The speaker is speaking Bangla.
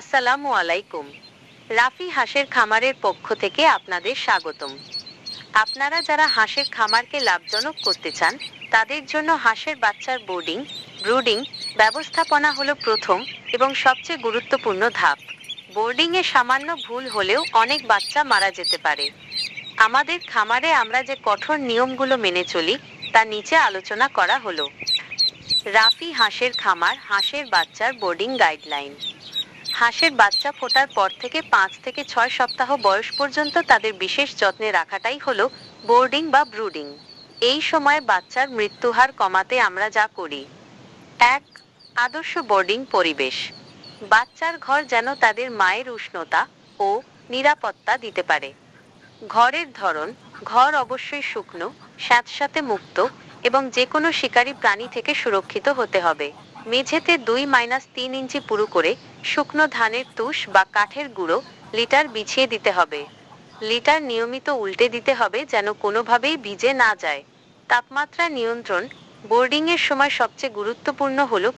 আসসালামু আলাইকুম। রাফি হাঁসের খামারের পক্ষ থেকে আপনাদের স্বাগতম। আপনারা যারা হাঁসের খামারকে লাভজনক করতে চান, তাদের জন্য হাঁসের বাচ্চার বোর্ডিং ব্রুডিং ব্যবস্থাপনা হলো প্রথম এবং সবচেয়ে গুরুত্বপূর্ণ ধাপ। বোর্ডিংয়ে সামান্য ভুল হলেও অনেক বাচ্চা মারা যেতে পারে। আমাদের খামারে আমরা যে কঠোর নিয়মগুলো মেনে চলি, তা নিচে আলোচনা করা হলো। রাফি হাঁসের খামার, হাঁসের বাচ্চার বোর্ডিং গাইডলাইন হাঁসের বাচ্চা ফোটার পর থেকে পাঁচ থেকে ছয় সপ্তাহ বয়স পর্যন্ত তাদের বিশেষ যত্নে রাখাটাই হলো বোর্ডিং বা ব্রুডিং। এই সময় বাচ্চার মৃত্যুহার কমাতে আমরা যা করি। এক, আদর্শ বোর্ডিং পরিবেশ। বাচ্চার ঘর যেন তাদের মায়ের উষ্ণতা ও নিরাপত্তা দিতে পারে। ঘরের ধরন, ঘর অবশ্যই শুকনো স্যাঁতস্যাঁতে মুক্ত এবং যে কোনো শিকারী প্রাণী থেকে সুরক্ষিত হতে হবে। মেঝেতে দুই মাইনাস তিন ইঞ্চি পুরু করে শুকনো ধানের তুষ বা কাঠের গুঁড়ো লিটার বিছিয়ে দিতে হবে। লিটার নিয়মিত উল্টে দিতে হবে যেন কোনোভাবেই ভিজে না যায়। তাপমাত্রা নিয়ন্ত্রণ বোর্ডিংয়ের সময় সবচেয়ে গুরুত্বপূর্ণ হলো